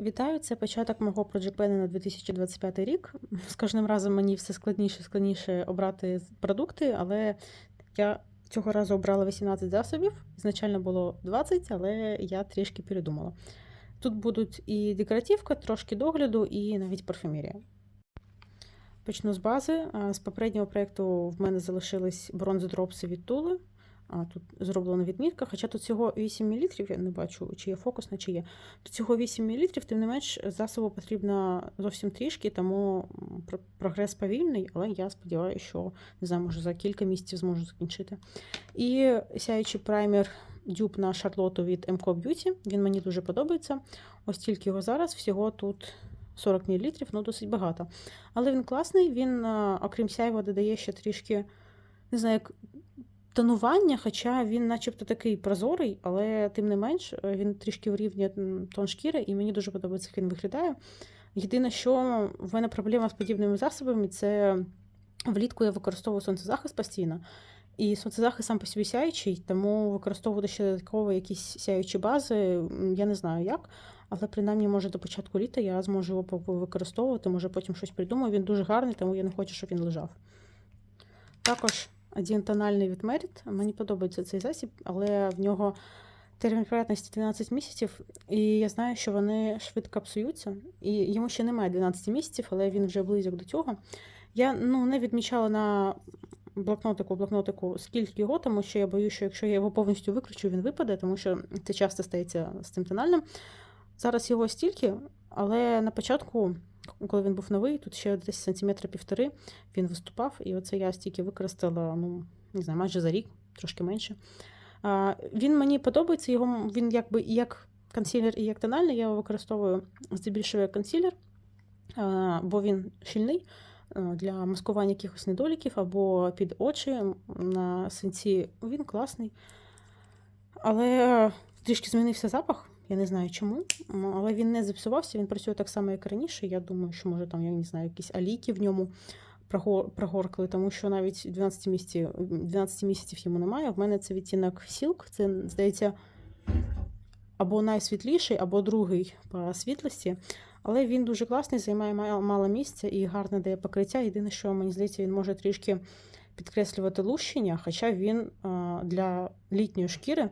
Вітаю, це початок мого Project на 2025 рік. З кожним разом мені все складніше і складніше обрати продукти, але я цього разу обрала 18 засобів. Ізначально було 20, але я трішки передумала. Тут будуть і декоративка, трошки догляду, і навіть парфюмерія. Почну з бази. З попереднього проєкту в мене залишились бронзодропси від Тули. А, Тут зроблено відмітка, хоча тут всього 8 мл, я не бачу, чи є фокусна, чи є. Тут всього 8 мл, тим не менш, засобу потрібно зовсім трішки, тому прогрес повільний, але я сподіваюся, що не знаю, може за кілька місяців зможу закінчити. І сяючий праймер дюб на Шарлоту від MCO Beauty. Він мені дуже подобається. Ось тільки його зараз, всього тут 40 мл, ну досить багато. Але він класний, він, окрім сяйва, додає ще трішки, не знаю, як тонування, хоча він начебто такий прозорий, але тим не менш е, він трішки вирівнює м, тон шкіри, і мені дуже подобається, як він виглядає. Єдине, що в мене проблема з подібними засобами, це влітку я використовую сонцезахист постійно. І сонцезахист сам по собі сяючий, тому використовувати ще додатково якісь сяючі бази, я не знаю як. Але принаймні, може, до початку літа я зможу його використовувати, може потім щось придумаю. Він дуже гарний, тому я не хочу, щоб він лежав. Також один тональний від Merit. Мені подобається цей засіб, але в нього термін придатності 12 місяців, і я знаю, що вони швидко псуються. І йому ще немає 12 місяців, але він вже близьок до цього. Я ну, не відмічала на блокнотику, блокнотику, скільки його, тому що я боюся, що якщо я його повністю виключу, він випаде, тому що це часто стається з цим тональним. Зараз його стільки, але на початку, коли він був новий, тут ще десь сантиметра півтори він виступав, і оце я стільки використала, ну, не знаю, майже за рік, трошки менше. А, він мені подобається, його він якби як консилер, і як тональний. Я його використовую здебільшого як консилер, а, бо він щільний для маскування якихось недоліків або під очі на синці. Він класний. Але трішки змінився запах. Я не знаю чому, але він не зіпсувався, він працює так само, як раніше. Я думаю, що може там, я не знаю, якісь алійки в ньому прогоркли, тому що навіть 12 місяців, 12 місяців йому немає. В мене це відтінок Silk, це, здається, або найсвітліший, або другий по світлості. Але він дуже класний, займає мало місця і гарне дає покриття. Єдине, що мені здається, він може трішки підкреслювати лущення, хоча він для літньої шкіри.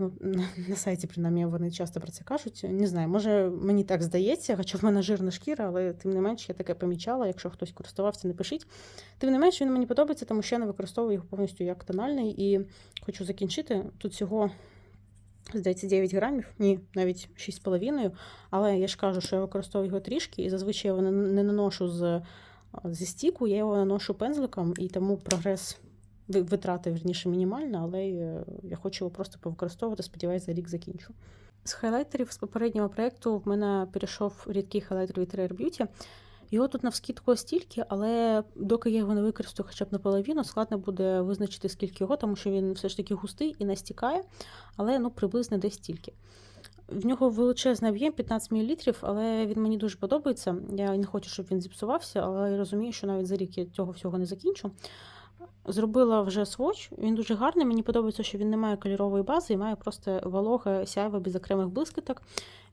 Ну, на- сайті, принаймні, вони часто про це кажуть. Не знаю, може мені так здається, хоча в мене жирна шкіра, але тим не менш я таке помічала. Якщо хтось користувався, напишіть. Тим не менш, він мені подобається, тому що я не використовую його повністю як тональний і хочу закінчити. Тут всього, здається, 9 грамів, ні, навіть 6,5. Але я ж кажу, що я використовую його трішки, і зазвичай я його не, не наношу з, зі стіку, я його наношу пензликом, і тому прогрес витрати, верніше, мінімальна, але е, я хочу його просто повикористовувати, сподіваюся, за рік закінчу. З хайлайтерів з попереднього проєкту в мене перейшов рідкий хайлайтер від Rare Beauty. Його тут навскідку стільки, але доки я його не використаю хоча б наполовину, складно буде визначити, скільки його, тому що він все ж таки густий і не стікає, але ну, приблизно десь стільки. В нього величезний об'єм 15 мл, але він мені дуже подобається. Я не хочу, щоб він зіпсувався, але я розумію, що навіть за рік я цього всього не закінчу. Зробила вже своч, він дуже гарний. Мені подобається, що він не має кольорової бази і має просто вологе сяйве без окремих блискіток.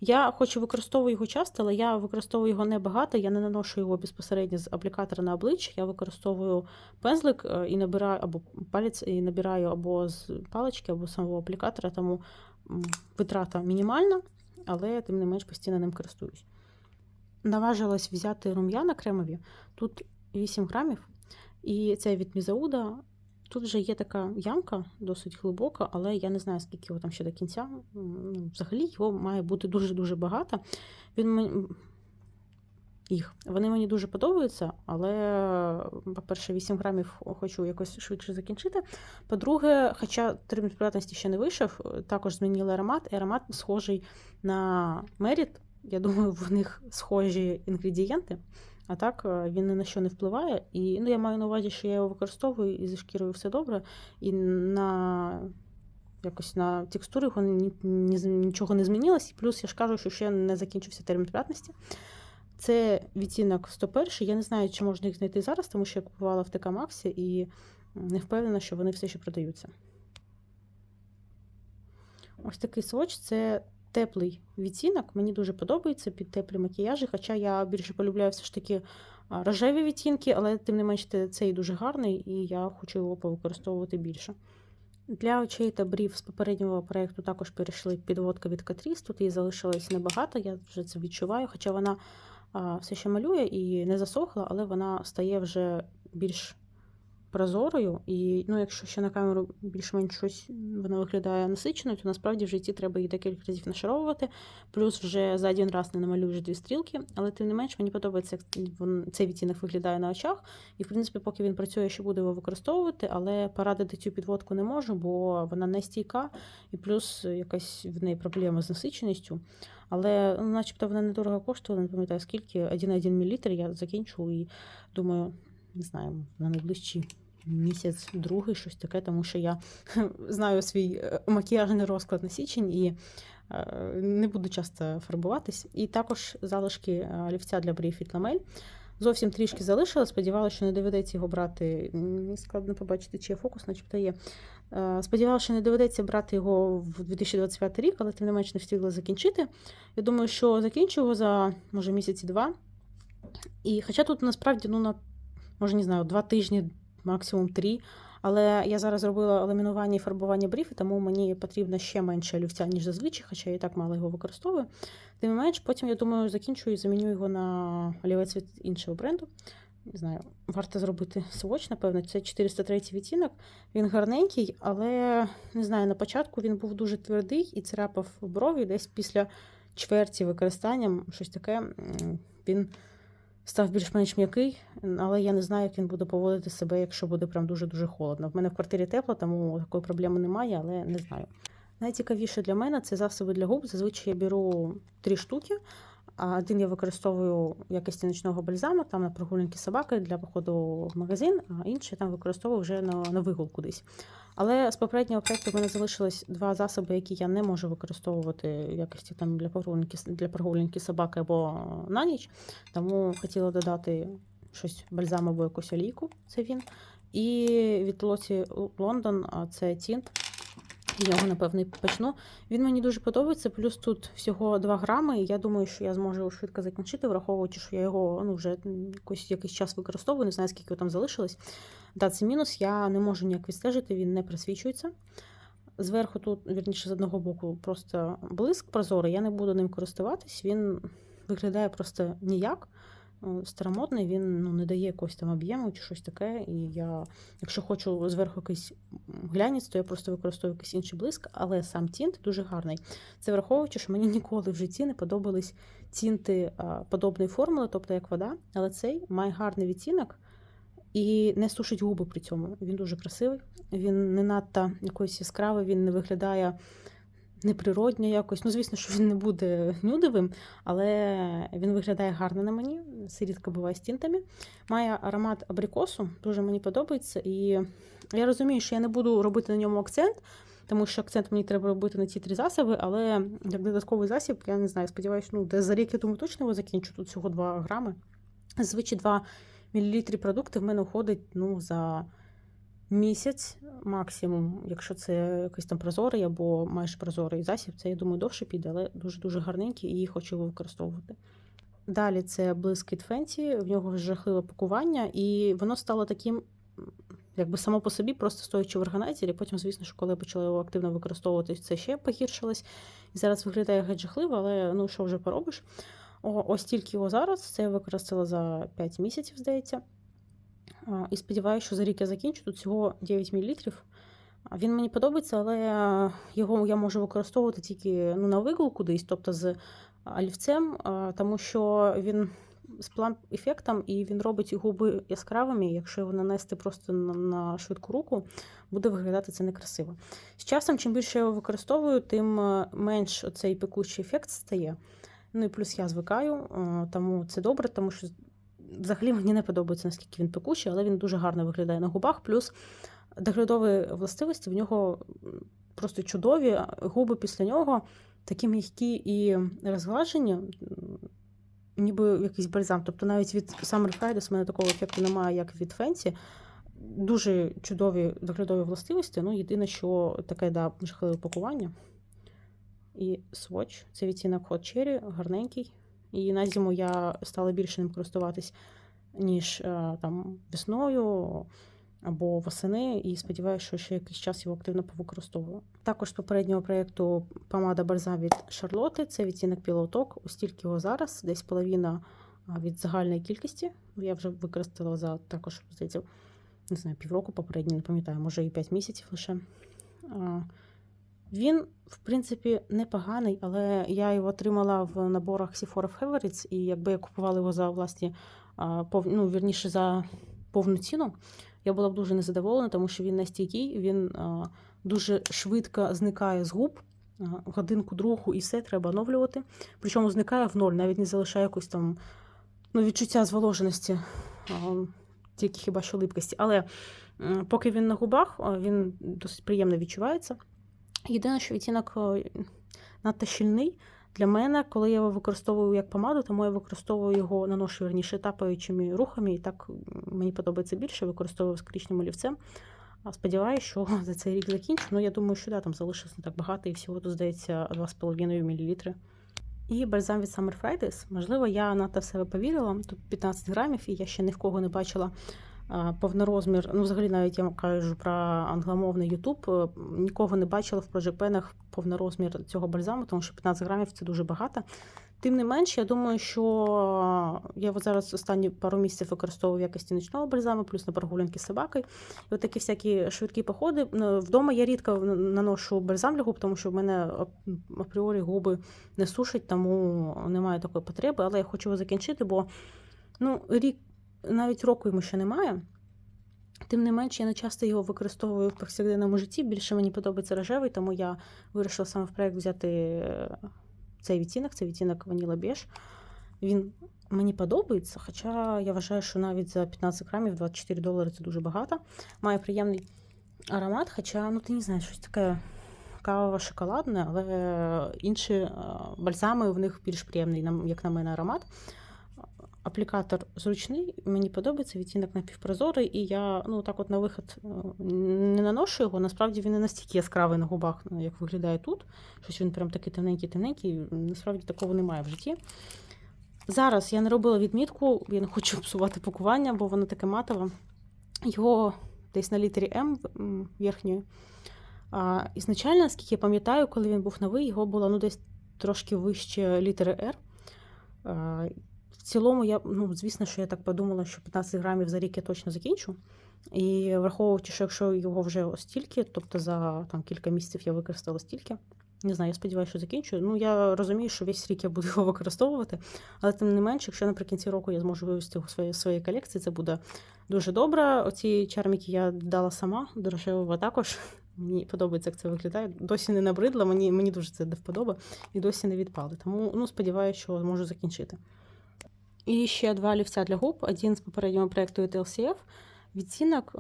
Я хочу використовую його часто, але я використовую його небагато. Я не наношу його безпосередньо з аплікатора на обличчя. Я використовую пензлик е, і набираю або палець і набираю або з палички, або з самого аплікатора, тому витрата мінімальна, але тим не менш постійно ним користуюсь. Наважилась взяти рум'яна кремові. Тут 8 грамів. І це від Мізауда. Тут вже є така ямка, досить глибока, але я не знаю, скільки його там ще до кінця. Ну, взагалі його має бути дуже-дуже багато. Він мен- їх. Вони мені дуже подобаються, але, по-перше, 8 грамів хочу якось швидше закінчити. По-друге, хоча термін придатності ще не вийшов, також змінили аромат, і аромат схожий на Merit. Я думаю, в них схожі інгредієнти. А так е, він ні на що не впливає. І ну, я маю на увазі, що я його використовую і зі шкірою все добре. І на якось на текстуру його ні, ні, нічого не змінилось. І плюс я ж кажу, що ще не закінчився термін придатності. Це відтінок 101. Я не знаю, чи можна їх знайти зараз, тому що я купувала в ТК Максі і не впевнена, що вони все ще продаються. Ось такий своч це теплий відтінок. Мені дуже подобається під теплі макіяжі, хоча я більше полюбляю все ж таки рожеві відтінки, але тим не менш цей дуже гарний, і я хочу його повикористовувати більше. Для очей та брів з попереднього проєкту також перейшли підводка від Catrice. Тут її залишилось небагато, я вже це відчуваю, хоча вона все ще малює і не засохла, але вона стає вже більш прозорою. І ну, якщо ще на камеру більш-менш щось вона виглядає насиченою, то насправді в житті треба її декілька разів нашаровувати. Плюс вже за один раз не намалюєш дві стрілки, але тим не менш мені подобається, як цей відтінок виглядає на очах. І, в принципі, поки він працює, ще буду його використовувати, але порадити цю підводку не можу, бо вона не стійка, і плюс якась в неї проблема з насиченістю. Але, ну, начебто, вона недорого коштувала, не пам'ятаю скільки, 1,1 мл я закінчу і думаю, не знаю, на найближчий місяць, другий, щось таке, тому що я знаю свій е, макіяжний розклад на січень і е, не буду часто фарбуватись. І також залишки е, олівця для брів від ламель. Зовсім трішки залишила. Сподівалася, що не доведеться його брати. Складно побачити, чи є фокус, начебто є. Сподівалася, що не доведеться брати його в 2025 рік, але тим не менш не встигла закінчити. Я думаю, що закінчу його за може місяці два. І хоча тут насправді, ну, на, може, не знаю, два тижні, максимум три. Але я зараз зробила ламінування і фарбування брів, і тому мені потрібно ще менше олівця, ніж зазвичай, хоча я і так мало його використовую. Тим не менш, потім, я думаю, закінчу і заміню його на олівець від іншого бренду. Не знаю, варто зробити сводч, напевно. Це 403 відтінок. Він гарненький, але не знаю, на початку він був дуже твердий і царапав брові десь після чверті використанням, щось таке. Він став більш-менш м'який, але я не знаю, як він буде поводити себе, якщо буде прям дуже-дуже холодно. В мене в квартирі тепло, тому такої проблеми немає, але не знаю. Найцікавіше для мене це засоби для губ. Зазвичай я беру три штуки. Один я використовую в якості ночного бальзаму, там на прогулянки собаки для походу в магазин, а інший там використовую вже на, на вигулку десь. Але з попереднього проєкту в мене залишилось два засоби, які я не можу використовувати в якості там для прогулянки, для прогулянки собаки або на ніч. Тому хотіла додати щось бальзам або якусь олійку, це він. І від Лоті Лондон, це тінт. З нього, напевно, почну. Він мені дуже подобається, плюс тут всього 2 грами, і я думаю, що я зможу його швидко закінчити, враховуючи, що я його ну, вже м, якось, якийсь час використовую, не знаю, скільки його там залишилось. Да, це мінус, я не можу ніяк відстежити, він не присвічується. Зверху тут, вірніше, з одного боку, просто блиск прозорий, я не буду ним користуватись, він виглядає просто ніяк. Е, Старомодний, він ну, не дає якогось там об'єму чи щось таке. І я, якщо хочу зверху якийсь глянець, то я просто використовую якийсь інший блиск, але сам тінт дуже гарний. Це враховуючи, що мені ніколи в житті не подобались тінти подобної формули, тобто як вода, але цей має гарний відтінок і не сушить губи при цьому. Він дуже красивий, він не надто якийсь яскравий, він не виглядає неприродньо якось. Ну, звісно, що він не буде нюдовим, але він виглядає гарно на мені. Це рідко буває з тінтами. Має аромат абрикосу, дуже мені подобається. І я розумію, що я не буду робити на ньому акцент, тому що акцент мені треба робити на ці три засоби, але як додатковий засіб, я не знаю, сподіваюся, ну, десь за рік я думаю, точно його закінчу. Тут всього 2 грами. Зазвичай 2 мл продукту в мене входить ну, за місяць максимум, якщо це якийсь там прозорий або майже прозорий засіб, це, я думаю, довше піде, але дуже-дуже гарненький і хочу використовувати. Далі це блиск від Fenty, в нього жахливе пакування, і воно стало таким, якби само по собі, просто стоячи в органайзері. Потім, звісно, що коли я почала його активно використовувати, це ще погіршилось. І зараз виглядає геть жахливо, але ну що вже поробиш. О, ось тільки його зараз. Це я використала за 5 місяців, здається. І сподіваюся, що за рік я закінчу. Тут всього 9 мл. Він мені подобається, але його я можу використовувати тільки ну, на вигул кудись, тобто з олівцем, тому що він з план-ефектом і він робить губи яскравими. Якщо його нанести просто на, швидку руку, буде виглядати це некрасиво. З часом, чим більше я його використовую, тим е, менш оцей пекучий ефект стає. Ну і плюс я звикаю, е, тому це добре, тому що взагалі мені не подобається, наскільки він пекучий, але він дуже гарно виглядає на губах. Плюс доглядові властивості в нього просто чудові. Губи після нього такі м'які і розглажені, ніби якийсь бальзам. Тобто навіть від Summer Fridays в мене такого ефекту немає, як від Fenty. Дуже чудові доглядові властивості. Ну, єдине, що таке да, жахливе пакування. і Swatch. Це відтінок Hot Cherry, гарненький. І на зиму я стала більше ним користуватись, ніж е, там весною або восени, і сподіваюся, що ще якийсь час його активно повикористовую. Також з попереднього проєкту помада бальзам від Шарлоти. Це відтінок пілоток. Ось тільки його зараз, десь половина від загальної кількості. Я вже використала за також, здається, не знаю, півроку попередньо, не пам'ятаю, може і 5 місяців лише. Він, в принципі, непоганий, але я його отримала в наборах Sephora Favorites, і якби я купувала його за власні, ну, вірніше, за повну ціну, я була б дуже незадоволена, тому що він настійкий, він дуже швидко зникає з губ. Годинку другу і все треба оновлювати. Причому зникає в ноль, навіть не залишає якось там ну, відчуття зволоженості, тільки хіба що липкості. Але поки він на губах, він досить приємно відчувається. Єдине, що відтінок е, надто щільний. Для мене, коли я його використовую як помаду, тому я використовую його, наношу верніше тапаючими рухами, і так мені подобається більше, використовую з коричневим олівцем. Сподіваюся, що за цей рік закінчу. Ну, я думаю, що да, там залишилось не так багато, і всього тут здається 2,5 мл. І бальзам від Summer Fridays. Можливо, я надто в себе повірила. Тут 15 грамів, і я ще ні в кого не бачила повнорозмір. Ну, взагалі, навіть я кажу про англомовний YouTube. е, Нікого не бачила в Pen повнорозмір цього бальзаму, тому що 15 грамів це дуже багато. Тим не менш, я думаю, що я от зараз останні пару місяців використовую в якості нічного бальзаму, плюс на прогулянки з собакою. І от такі всякі швидкі походи. Ну, Вдома я рідко наношу бальзам для губ, тому що в мене апріорі губи не сушать, тому немає такої потреби. Але я хочу його закінчити, бо ну, рік навіть року йому ще немає. Тим не менш, я не часто його використовую в повсякденному житті. Більше мені подобається рожевий, тому я вирішила саме в проект взяти е, цей відтінок, це відтінок Vanilla Beige. Він мені подобається, хоча я вважаю, що навіть за 15 грамів 24 долари це дуже багато. Має приємний аромат, хоча, ну ти не знаєш, щось таке кавово-шоколадне, але інші е, бальзами в них більш приємний, як на мене, аромат. Аплікатор зручний, мені подобається, відтінок напівпрозорий, і я ну, так от на вихід е, не наношу його. Насправді він не настільки яскравий на губах, ну, як виглядає тут. Щось він прям такий темненький-темненький. Насправді такого немає в житті. Зараз я не робила відмітку, я не хочу псувати пакування, бо воно таке матове. Його десь на літері М верхньої. А, ізначально, наскільки я пам'ятаю, коли він був новий, його було ну, десь трошки вище літери в цілому, я, ну, звісно, що я так подумала, що 15 грамів за рік я точно закінчу. І враховуючи, що якщо його вже стільки, тобто за там, кілька місяців я використала стільки. Не знаю, я сподіваюся, що закінчу. Ну, я розумію, що весь рік я буду його використовувати, але тим не менше, якщо наприкінці року я зможу вивести його своєї своєї колекції, це буде дуже добре. Оці чарміки я дала сама, до рожевого також. Мені подобається, як це виглядає. Досі не набридло, мені, мені дуже це до вподоби і досі не відпали. Тому ну, сподіваюся, що зможу закінчити. І ще два олівця для губ. Один з попереднього проєкту від LCF. Відцінок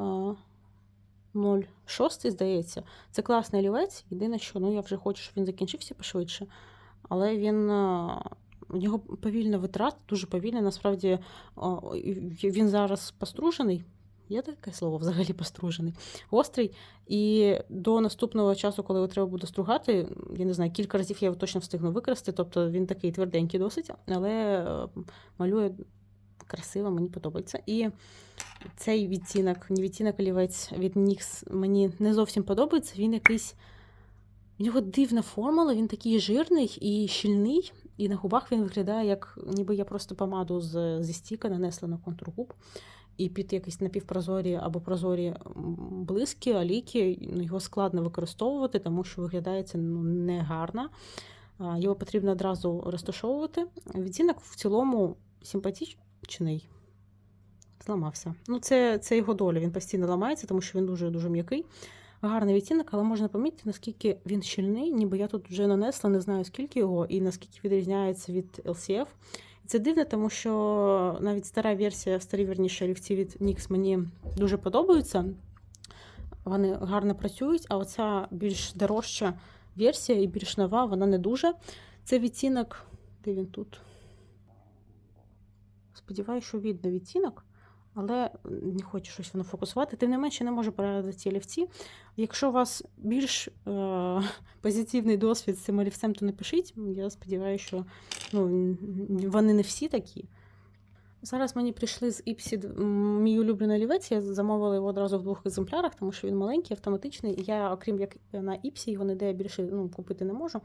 0,6, здається. Це класний олівець. Єдине, що ну, я вже хочу, щоб він закінчився пошвидше. Але він. У нього повільна витрат, дуже повільна. Насправді він зараз постружений. Є таке слово взагалі постружений, гострий. І до наступного часу, коли його треба буде стругати, я не знаю, кілька разів я його точно встигну використати. Тобто він такий тверденький досить, але е, малює красиво, мені подобається. І цей відтінок, не відтінок олівець від NYX мені не зовсім подобається. Він якийсь. В нього дивна формула, він такий жирний і щільний, і на губах він виглядає, як ніби я просто помаду з, зі стіка нанесла на контур губ. І під якісь напівпрозорі або прозорі блиски, аліки, ну, його складно використовувати, тому що виглядає це ну, негарно. Його потрібно одразу розташовувати. Відтінок в цілому симпатичний. Зламався. Ну, це, це його доля. Він постійно ламається, тому що він дуже дуже м'який. Гарний відтінок, але можна помітити, наскільки він щільний, ніби я тут вже нанесла, не знаю скільки його, і наскільки відрізняється від LCF. Це дивно, тому що навіть стара версія, старі верніше олівці від NYX мені дуже подобаються. Вони гарно працюють, а оця більш дорожча версія і більш нова, вона не дуже. Це відтінок, де він тут? Сподіваюся, що видно відтінок. Але не хочу щось воно фокусувати. Тим не менше, не можу порадити ці олівці. Якщо у вас більш е- позитивний досвід з цим олівцем, то напишіть. Я сподіваюся, що ну, вони не всі такі. Зараз мені прийшли з Іпсі мій улюблений олівець. Я замовила його одразу в двох екземплярах, тому що він маленький, автоматичний. Я, окрім як на Іпсі, його ніде більше ну, купити не можу.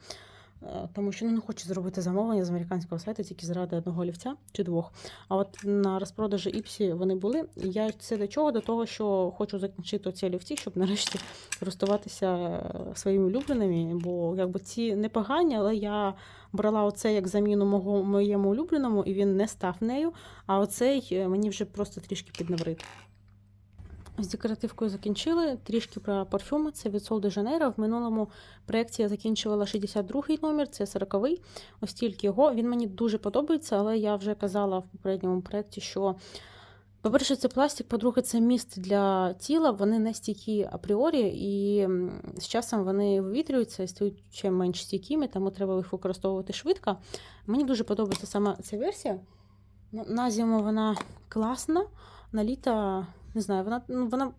Е, Тому що ну, не хочу зробити замовлення з американського сайту тільки заради одного олівця чи двох. А от на розпродажі Іпсі вони були. Я це до чого? До того, що хочу закінчити ці олівці, щоб нарешті користуватися е, своїми улюбленими. Бо якби ці непогані, але я брала оце як заміну мого моєму улюбленому, і він не став нею. А оцей е, мені вже просто трішки піднаврит. З декоративкою закінчили. Трішки про парфюми. Це від Sol de Janeiro. В минулому проєкті я закінчувала 62-й номер, це 40-й. Ось тільки його. Він мені дуже подобається, але я вже казала в попередньому проєкті, що, по-перше, це пластик, по-друге, це міст для тіла. Вони не стійкі апріорі, і з часом вони вивітрюються і стають ще менш стійкими, тому треба їх використовувати швидко. Мені дуже подобається саме ця версія. На зиму вона класна, на літо. Не знаю, вона ну, вона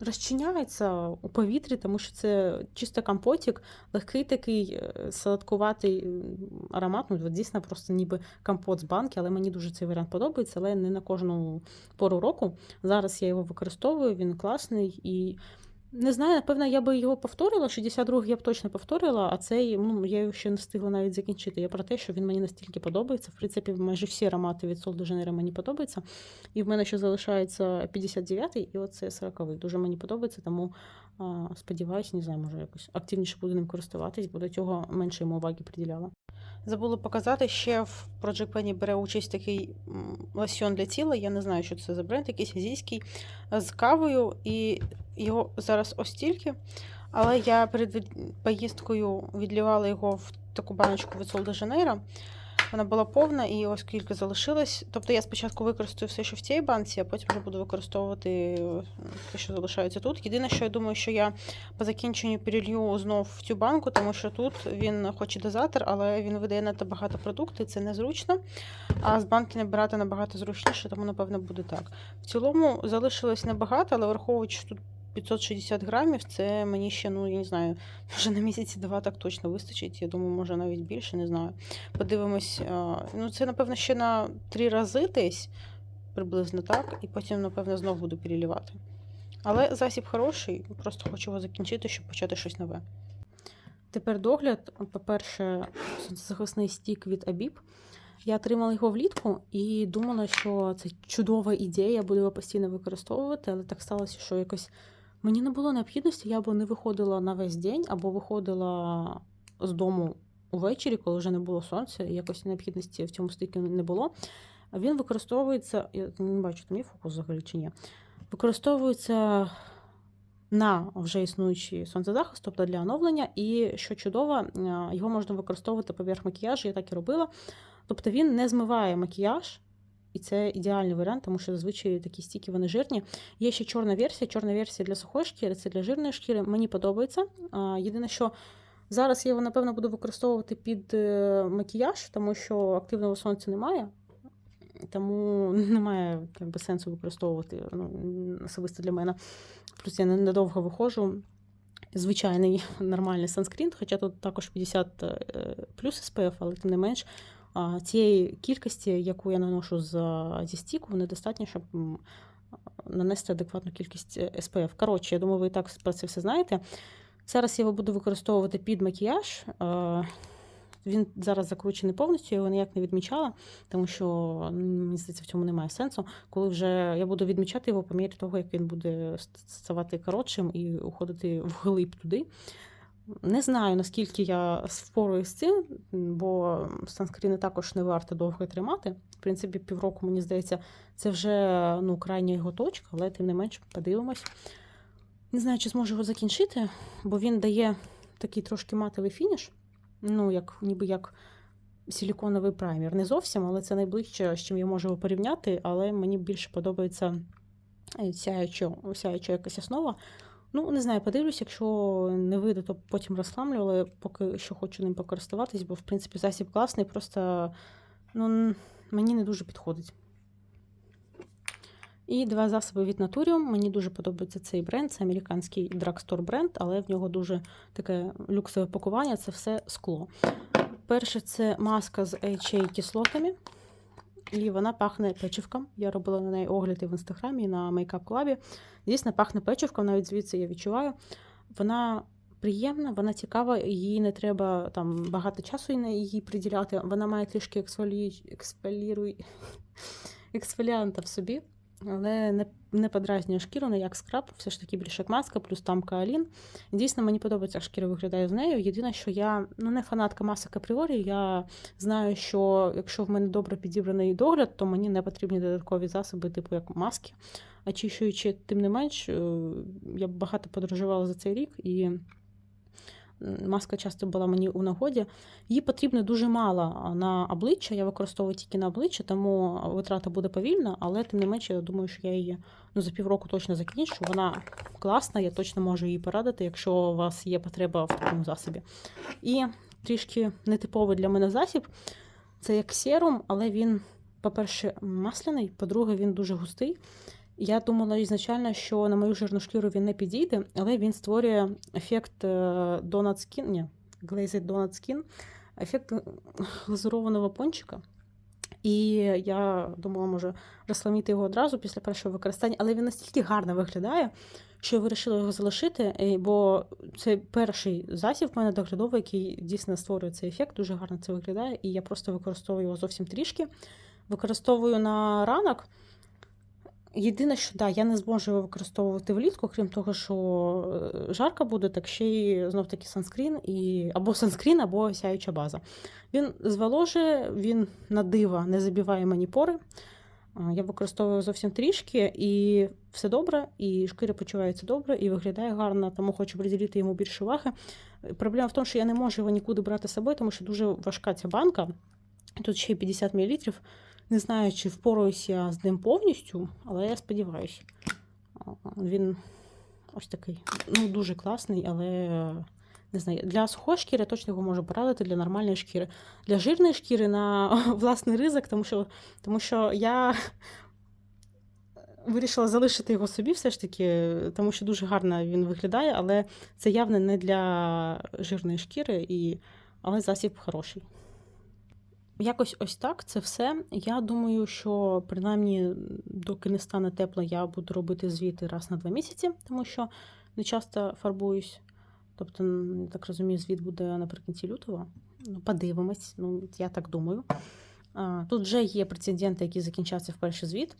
розчиняється у повітрі, тому що це чисто компотик, легкий такий е, солодкуватий аромат. Ну, дійсно просто ніби компот з банки, але мені дуже цей варіант подобається, але не на кожну пору року. Зараз я його використовую, він класний і. Не знаю, напевно, я би його повторила. 62-й я б точно повторила, а цей ну, я його ще не встигла навіть закінчити. Я про те, що він мені настільки подобається. В принципі, майже всі аромати від de Janeiro мені подобаються. І в мене ще залишається 59-й і оце 40-й. Дуже мені подобається, тому сподіваюся, не знаю, може якось активніше буду ним користуватись, бо до цього менше йому уваги приділяла. Забула показати, ще в Project Penny бере участь такий лосьон для тіла. Я не знаю, що це за бренд, якийсь азійський з кавою, і його зараз ось тільки. Але я перед поїздкою відлівала його в таку баночку від de Janeiro. Вона була повна і ось скільки залишилось. Тобто я спочатку використаю все, що в цій банці, а потім вже буду використовувати те, що залишається тут. Єдине, що я думаю, що я по закінченню перелью знов в цю банку, тому що тут він, хоч і дозатор, але він видає надто багато продуктів, це незручно. А з банки набирати набагато зручніше, тому, напевно, буде так. В цілому залишилось небагато, але враховуючи, тут 560 грамів це мені ще, ну, я не знаю, може на місяці два так точно вистачить. Я думаю, може навіть більше, не знаю. Подивимось. Ну, це, напевно, ще на три рази десь, приблизно так, і потім, напевно, знов буду перелівати. Але засіб хороший, просто хочу його закінчити, щоб почати щось нове. Тепер догляд, по-перше, захисний стік від Абіб. Я отримала його влітку і думала, що це чудова ідея, я буду його постійно використовувати, але так сталося, що якось Мені не було необхідності, я або не виходила на весь день, або виходила з дому увечері, коли вже не було сонця, і якось необхідності в цьому стільки не було. Він використовується, я не бачу, там є фокус взагалі чи ні. Використовується на вже існуючий сонцезахист, тобто для оновлення. І що чудово, його можна використовувати поверх макіяжу, я так і робила. Тобто він не змиває макіяж. І це ідеальний варіант, тому що зазвичай такі стіки вони жирні. Є ще чорна версія. Чорна версія для сухої шкіри, це для жирної шкіри. Мені подобається. Єдине, що зараз я його, напевно, буду використовувати під е, макіяж, тому що активного сонця немає. Тому немає якби, сенсу використовувати ну, особисто для мене. Плюс я недовго виходжу. Звичайний нормальний санскрін, хоча тут також 50 е, плюс SPF, але тим не менш цієї кількості, яку я наношу зі стіку, недостатньо, щоб нанести адекватну кількість. Е, Коротше, я думаю, ви і так про це все знаєте. Зараз я його буду використовувати під макіяж. Він зараз закручений повністю, я його ніяк не відмічала, тому що мені здається, в цьому немає сенсу. Коли вже я буду відмічати його по мірі того, як він буде ставати коротшим і уходити вглиб туди. Не знаю, наскільки я впораюсь з цим, бо санскріни також не варто довго тримати. В принципі, півроку, мені здається, це вже ну, крайня його точка, але тим не менш подивимось. Не знаю, чи зможу його закінчити, бо він дає такий трошки матовий фініш, ну, як ніби як силіконовий праймер. Не зовсім, але це найближче, з чим я можу його порівняти, але мені більше подобається сяюча, сяюча якась основа. Ну, не знаю, подивлюсь, якщо не вийде, то потім розхламлю, але поки що хочу ним покористуватись, бо, в принципі, засіб класний, просто ну, мені не дуже підходить. І два засоби від Naturium. Мені дуже подобається цей бренд. Це американський драгстор бренд, але в нього дуже таке люксове пакування це все скло. Перше, це маска з HA кислотами. І вона пахне печивком. Я робила на неї огляди в інстаграмі на Club. Дійсно, пахне печивком, навіть звідси я відчуваю. Вона приємна, вона цікава, їй не треба там багато часу на її приділяти. Вона має трішки ексфолі... ексфоліруй... ексфоліанта в собі, але не, не подразнює шкіру, не як скраб, все ж таки більше як маска, плюс там каолін. Дійсно, мені подобається, як шкіра виглядає з нею. Єдине, що я ну, не фанатка масок апріорі. Я знаю, що якщо в мене добре підібраний догляд, то мені не потрібні додаткові засоби, типу як маски. Очищуючи, тим не менш, е, я багато подорожувала за цей рік і. Маска часто була мені у нагоді. Її потрібно дуже мало на обличчя. Я використовую тільки на обличчя, тому витрата буде повільна, але тим не менше, я думаю, що я її ну, за півроку точно закінчу. Вона класна, я точно можу її порадити, якщо у вас є потреба в такому засобі. І трішки нетиповий для мене засіб це як серум, але він, по-перше, масляний, по-друге, він дуже густий. Я думала ізначально, що на мою жирну шкіру він не підійде, але він створює ефект е, Donut Skin, ні, Glazed Donut Skin, ефект е, глазурованого пончика. І я думала, може розсламити його одразу після першого використання, але він настільки гарно виглядає, що я вирішила його залишити, е, бо це перший засіб в мене доглядовий, який дійсно створює цей ефект, дуже гарно це виглядає, і я просто використовую його зовсім трішки. Використовую на ранок. Єдине, що да, я не зможу його використовувати влітку, крім того, що е, жарко буде, так ще й знов таки санскрін, і або санскрін, або сяюча база. Він зволожує, він на диво не забиває мені пори. Я використовую зовсім трішки, і все добре, і шкіра почувається добре, і виглядає гарно, тому хочу приділити йому більше уваги. Проблема в тому, що я не можу його нікуди брати з собою, тому що дуже важка ця банка. Тут ще й 50 мл. Не знаю, чи впораюся з ним повністю, але я сподіваюся. Він ось такий. Ну, дуже класний, але не знаю. Для сухої шкіри точно його можу порадити для нормальної шкіри. Для жирної шкіри на власний ризик, тому що, тому що я. Вирішила залишити його собі, все ж таки, тому що дуже гарно він виглядає, але це явно не для жирної шкіри, і... але засіб хороший. Якось ось так це все. Я думаю, що принаймні, доки не стане тепло, я буду робити звіти раз на два місяці, тому що не часто фарбуюсь. Тобто, я так розумію, звіт буде наприкінці лютого. Ну, подивимось, ну я так думаю. Тут вже є прецеденти, які закінчаться в перший звіт.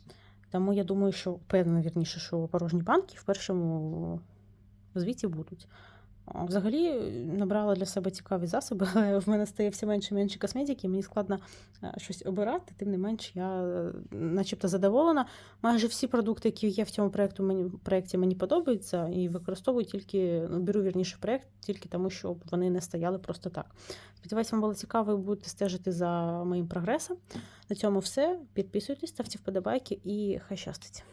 Тому я думаю, що певно, вірніше, що порожні банки в першому звіті будуть. Взагалі набрала для себе цікаві засоби, але в мене стає все менше і менше косметики, мені складно е, щось обирати, тим не менш, я е, начебто задоволена. Майже всі продукти, які є в цьому проєкту, мені, проєкті, мені подобаються і використовую тільки, ну, беру вірніше проєкт, тільки тому, що вони не стояли просто так. Сподіваюсь, вам було цікаво і будете стежити за моїм прогресом. На цьому все. Підписуйтесь, ставте вподобайки і хай щастить.